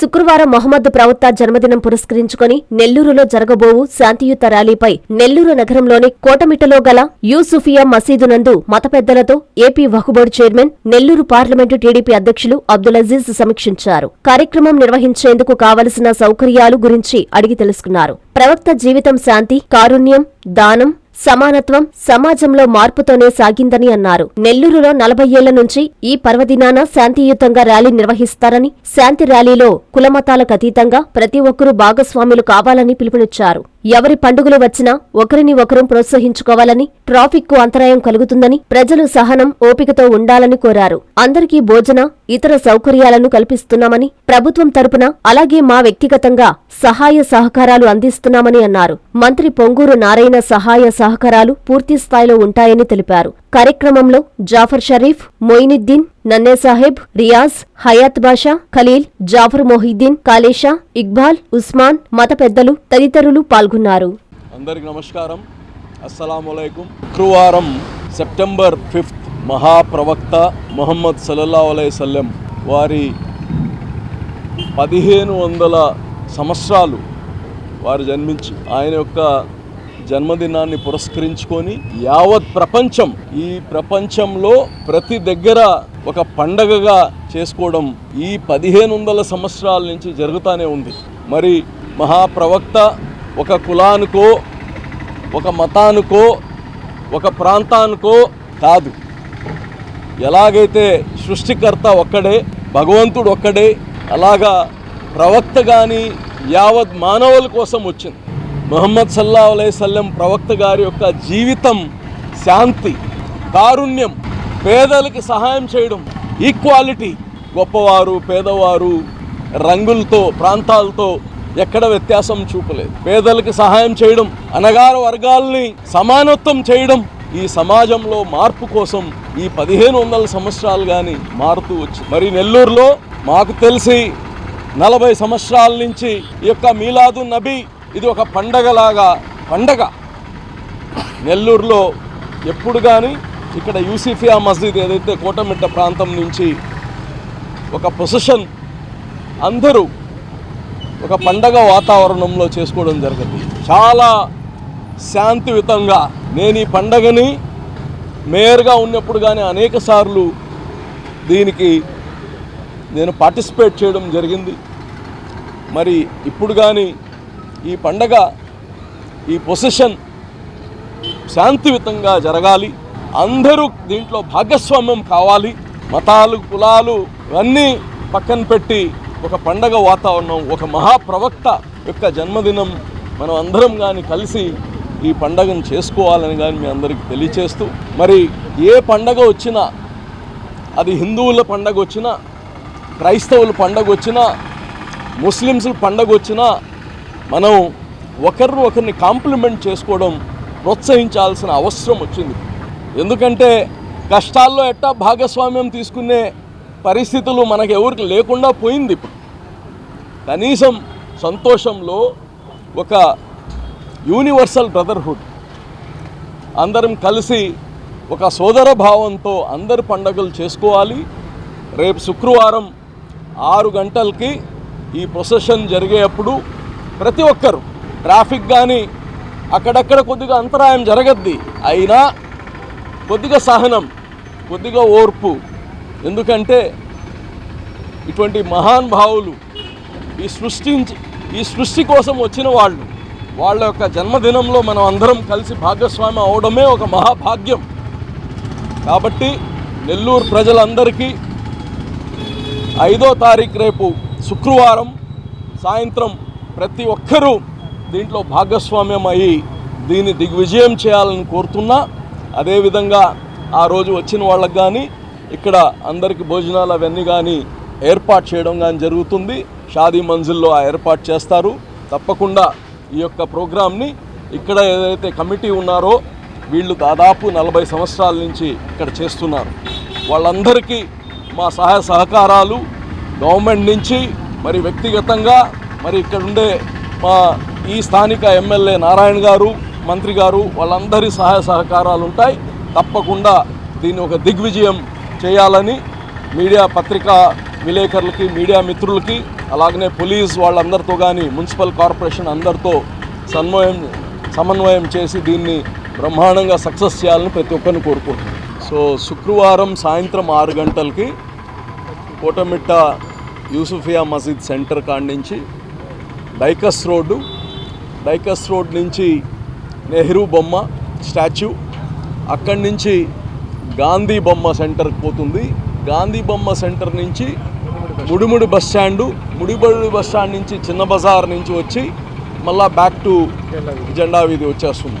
శుక్రవారం మహమ్మద్ ప్రవక్త జన్మదినం పురస్కరించుకొని నెల్లూరులో జరగబోవు శాంతియుత ర్యాలీపై నెల్లూరు నగరంలోని కోటమిట్టలో గల యూసుఫియా మసీదు నందు మత పెద్దలతో ఏపీ వహుబోర్డు చైర్మన్ నెల్లూరు పార్లమెంటు టీడీపీ అధ్యక్షులు అబ్దుల్ అజీజ్ సమీక్షించారు. కార్యక్రమం నిర్వహించేందుకు కావలసిన సౌకర్యాలు గురించి అడిగి తెలుసుకున్నారు. ప్రవక్త జీవితం శాంతి కారుణ్యం దానం సమానత్వం సమాజంలో మార్పుతోనే సాగిందని అన్నారు. నెల్లూరులో నలభై ఏళ్ళ నుంచి ఈ పర్వదినాన శాంతియుతంగా ర్యాలీ నిర్వహిస్తారని శాంతి ర్యాలీలో కులమతాలకు అతీతంగా ప్రతి ఒక్కరూ భాగస్వాములు కావాలని పిలుపునిచ్చారు. ఎవరి పండుగలు వచ్చినా ఒకరిని ఒకరం ప్రోత్సహించుకోవాలని ట్రాఫిక్కు అంతరాయం కలుగుతుందని ప్రజలు సహనం ఓపికతో ఉండాలని కోరారు. అందరికీ భోజన ఇతర సౌకర్యాలను కల్పిస్తున్నామని ప్రభుత్వం తరపున అలాగే మా వ్యక్తిగతంగా సహాయ సహకారాలు అందిస్తున్నామని అన్నారు. మంత్రి పొంగూరు నారాయణ సహాయ సహకారాలు పూర్తిస్థాయిలో ఉంటాయని తెలిపారు. కార్యక్రమంలో జాఫర్ షరీఫ్ మొయినుద్దీన్ నన్నే సాహెబ్ రియాజ్ హయాత్ బాషా ఖలీల్ జాఫర్ మొహిద్దీన్ కాలేషా ఇక్బాల్ ఉస్మాన్ మత పెద్దలు తదితరులు పాల్గొన్నారు. అందరికి నమస్కారం. అస్సలాములైకుం శుక్రవారం సెప్టెంబర్ ఫిఫ్త్ మహాప్రవక్త మొహమ్మద్ సల్లల్లా అలైసల్లం వారి పదిహేను వందల సంవత్సరాలు వారు జన్మించి ఆయన యొక్క జన్మదినాన్ని పురస్కరించుకొని యావత్ ప్రపంచం ఈ ప్రపంచంలో ప్రతి దగ్గర ఒక పండగగా చేసుకోవడం ఈ పదిహేను వందల సంవత్సరాల నుంచి జరుగుతూనే ఉంది. మరి మహాప్రవక్త ఒక కులానికో ఒక మతానికో ఒక ప్రాంతానికో కాదు. ఎలాగైతే సృష్టికర్త ఒక్కడే భగవంతుడు ఒక్కడే అలాగా ప్రవక్త కానీ యావత్ మానవుల కోసం వచ్చింది. మొహమ్మద్ సల్లా సల్లెం ప్రవక్త గారి యొక్క జీవితం శాంతి కారుణ్యం పేదలకి సహాయం చేయడం ఈక్వాలిటీ గొప్పవారు పేదవారు రంగులతో ప్రాంతాలతో ఎక్కడ వ్యత్యాసం చూపలేదు. పేదలకి సహాయం చేయడం అనగార వర్గాల్ని సమానత్వం చేయడం ఈ సమాజంలో మార్పు కోసం ఈ పదిహేను వందల సంవత్సరాలు కానీ మారుతూ వచ్చి. మరి నెల్లూరులో మాకు తెలిసి నలభై సంవత్సరాల నుంచి ఈ యొక్క మీలాదు నబీ ఇది ఒక పండగలాగా పండగ. నెల్లూరులో ఎప్పుడు కానీ ఇక్కడ యూసిఫియా మస్జిద్ ఏదైతే కోటమిట్ట ప్రాంతం నుంచి ఒక ప్రొసెషన్ అందరూ ఒక పండగ వాతావరణంలో చేసుకోవడం జరిగింది. చాలా శాంతియుతంగా నేను ఈ పండగని మేయర్గా ఉన్నప్పుడు కానీ అనేక సార్లు దీనికి నేను పార్టిసిపేట్ చేయడం జరిగింది. మరి ఇప్పుడు కానీ ఈ పండగ ఈ పొసిషన్ శాంతియుతంగా జరగాలి. అందరూ దీంట్లో భాగస్వామ్యం కావాలి. మతాలు కులాలు ఇవన్నీ పక్కన పెట్టి ఒక పండగ వాతావరణం ఒక మహాప్రవక్త యొక్క జన్మదినం మనం అందరం కానీ కలిసి ఈ పండగను చేసుకోవాలని కానీ మీ అందరికీ తెలియచేస్తూ మరి ఏ పండగ వచ్చినా అది హిందువుల పండగ వచ్చినా క్రైస్తవుల పండగ వచ్చినా ముస్లిమ్స్ పండగ వచ్చినా మనం ఒకరిని ఒకరిని కాంప్లిమెంట్ చేసుకోవడం ప్రోత్సహించాల్సిన అవసరం వచ్చింది. ఎందుకంటే కష్టాల్లో ఎట్టా భాగస్వామ్యం తీసుకునే పరిస్థితులు మనకు ఎవరికి లేకుండా పోయింది ఇప్పుడు. కనీసం సంతోషంలో ఒక యూనివర్సల్ బ్రదర్హుడ్. అందరం కలిసి ఒక సోదర భావంతో అందరు పండగలు చేసుకోవాలి. రేపు శుక్రవారం ఆరు గంటలకి ఈ ప్రొసెషన్ జరిగేటప్పుడు ప్రతి ఒక్కరు ట్రాఫిక్ కానీ అక్కడక్కడ కొద్దిగా అంతరాయం జరగద్ది. అయినా కొద్దిగా సహనం కొద్దిగా ఓర్పు. ఎందుకంటే ఇటువంటి మహాన్ భావులు ఈ సృష్టించి ఈ సృష్టి కోసం వచ్చిన వాళ్ళు వాళ్ళ యొక్క జన్మదినంలో మనం అందరం కలిసి భాగస్వామి అవడమే ఒక మహాభాగ్యం. కాబట్టి నెల్లూరు ప్రజలందరికీ ఐదో తారీఖు రేపు శుక్రవారం సాయంత్రం ప్రతి ఒక్కరూ దీంట్లో భాగస్వామ్యం అయ్యి దీన్ని దిగ్విజయం చేయాలని కోరుతున్నా. అదేవిధంగా ఆ రోజు వచ్చిన వాళ్ళకి కానీ ఇక్కడ అందరికి భోజనాలు అవన్నీ కానీ ఏర్పాటు చేయడం కానీ జరుగుతుంది. షాదీ మంజిల్లో ఆ ఏర్పాటు చేస్తారు. తప్పకుండా ఈ యొక్క ప్రోగ్రామ్ని ఇక్కడ ఏదైతే కమిటీ ఉన్నారో వీళ్ళు దాదాపు నలభై సంవత్సరాల నుంచి ఇక్కడ చేస్తున్నారు. వాళ్ళందరికీ మా సహాయ సహకారాలు గవర్నమెంట్ నుంచి మరి వ్యక్తిగతంగా మరి ఇక్కడ ఉండే మా ఈ స్థానిక ఎమ్మెల్యే నారాయణ గారు మంత్రి గారు వాళ్ళందరి సహాయ సహకారాలు ఉంటాయి. తప్పకుండా దీన్ని ఒక దిగ్విజయం చేయాలని మీడియా పత్రికా విలేకరులకి మీడియా మిత్రులకి అలాగనే పోలీస్ వాళ్ళందరితో కానీ మున్సిపల్ కార్పొరేషన్ అందరితో సన్వయం సమన్వయం చేసి దీన్ని బ్రహ్మాండంగా సక్సెస్ చేయాలని ప్రతి ఒక్కరిని కోరుకుంటున్నాను సో శుక్రవారం సాయంత్రం ఆరు గంటలకి కోటమిట్ట యూసుఫియా మసీద్ సెంటర్ కాడి నుంచి డైకస్ రోడ్డు డైకస్ రోడ్ నుంచి నెహ్రూ బొమ్మ స్టాచ్యూ. అక్కడి నుంచి గాంధీ బొమ్మ సెంటర్కి పోతుంది. గాంధీ బొమ్మ సెంటర్ నుంచి ముడిముడి బస్ స్టాండు ముడిబడి బస్ స్టాండ్ నుంచి చిన్న బజార్ నుంచి వచ్చి మళ్ళా బ్యాక్ టు జెండా వీధి వచ్చేస్తుంది.